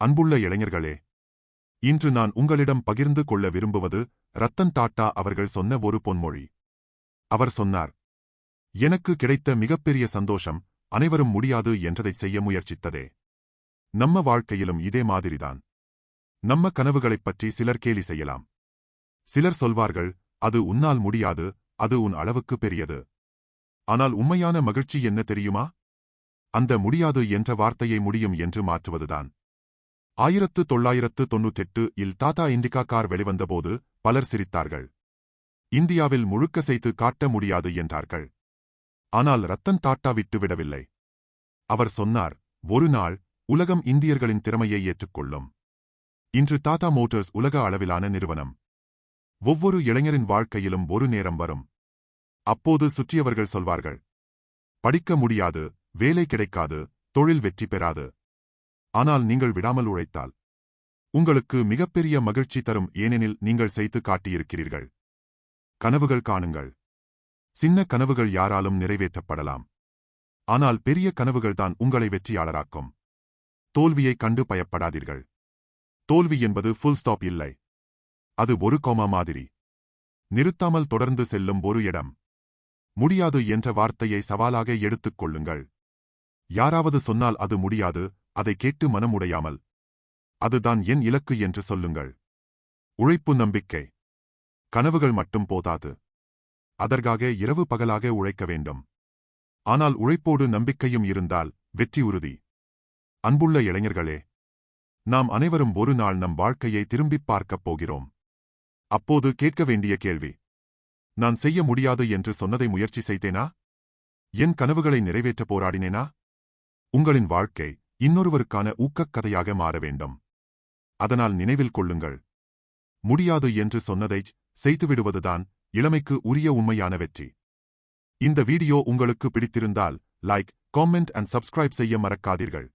அன்புள்ள இளைஞர்களே இன்று நான் உங்களிடம் பகிர்ந்து கொள்ள விரும்புவது ரத்தன் டாட்டா அவர்கள் சொன்ன ஒரு பொன்மொழி. அவர் சொன்னார் எனக்கு கிடைத்த மிகப்பெரிய சந்தோஷம் அனைவரும் முடியாது என்றதைச் செய்ய முயற்சித்ததே. நம்ம வாழ்க்கையிலும் இதே மாதிரிதான். நம்ம கனவுகளைப் பற்றி சிலர் கேலி செய்யலாம். சிலர் சொல்வார்கள் அது உன்னால் முடியாது அது உன் அளவுக்கு பெரியது. ஆனால் உண்மையான மகிழ்ச்சி என்ன தெரியுமா? அந்த முடியாது என்ற வார்த்தையை முடியும் என்று மாற்றுவதுதான். ஆயிரத்து தொள்ளாயிரத்து தொன்னூற்றெட்டு இல் டாடா இண்டிகா கார் வெளிவந்தபோது பலர் சிரித்தார்கள். இந்தியாவில் முழுக்க செய்து காட்ட முடியாது என்றார்கள். ஆனால் ரத்தன் டாட்டா விட்டுவிடவில்லை அவர் சொன்னார் ஒரு நாள் உலகம் இந்தியர்களின் திறமையை ஏற்றுக்கொள்ளும். இன்று டாடா மோட்டார்ஸ் உலக அளவிலான நிறுவனம். ஒவ்வொரு இளைஞரின் வாழ்க்கையிலும் ஒரு நேரம் வரும். அப்போது சுற்றியவர்கள் சொல்வார்கள் படிக்க முடியாது வேலை கிடைக்காது தொழில் வெற்றி பெறாது. ஆனால் நீங்கள் விடாமல் உழைத்தால். உங்களுக்கு மிகப்பெரிய மகிழ்ச்சி தரும் ஏனெனில் நீங்கள் செய்து காட்டியிருக்கிறீர்கள். கனவுகள் காணுங்கள். சின்ன கனவுகள் யாராலும் நிறைவேற்றப்படலாம். ஆனால் பெரிய கனவுகள்தான் உங்களை வெற்றியாளராக்கும். தோல்வியைக் கண்டு பயப்படாதீர்கள். தோல்வி என்பது ஃபுல் ஸ்டாப் இல்லை. அது ஒரு கோமா மாதிரி. நிறுத்தாமல் தொடர்ந்து செல்லும் ஒரு இடம். முடியாது என்ற வார்த்தையை சவாலாக எடுத்துக் கொள்ளுங்கள். யாராவது சொன்னால் அது முடியாது அதை கேட்டு மனமுடையாமல் அதுதான் என் இலக்கு என்று சொல்லுங்கள். உழைப்பு நம்பிக்கை. கனவுகள் மட்டும் போதாது. அதற்காக இரவு பகலாக உழைக்க வேண்டும். ஆனால் உழைப்போடு நம்பிக்கையும் இருந்தால் வெற்றி உறுதி. அன்புள்ள இளைஞர்களே நாம் அனைவரும் ஒரு நாள் நம் வாழ்க்கையை திரும்பிப் பார்க்கப் போகிறோம். அப்போது கேட்க வேண்டிய கேள்வி நான் செய்ய முடியாது என்று சொன்னதை முயற்சி செய்தேனா? என் கனவுகளை நிறைவேற்ற போராடினேனா? உங்களின் வாழ்க்கை இன்னொருவருக்கான ஊக்கக் கதையாக மாற வேண்டும். அதனால் நினைவில் கொள்ளுங்கள். முடியாது என்று சொன்னதைச் செய்துவிடுவதுதான் இளமைக்கு உரிய உண்மையான வெற்றி. இந்த வீடியோ உங்களுக்கு பிடித்திருந்தால் லைக் காமெண்ட் அண்ட் சப்ஸ்கிரைப் செய்ய மறக்காதீர்கள்.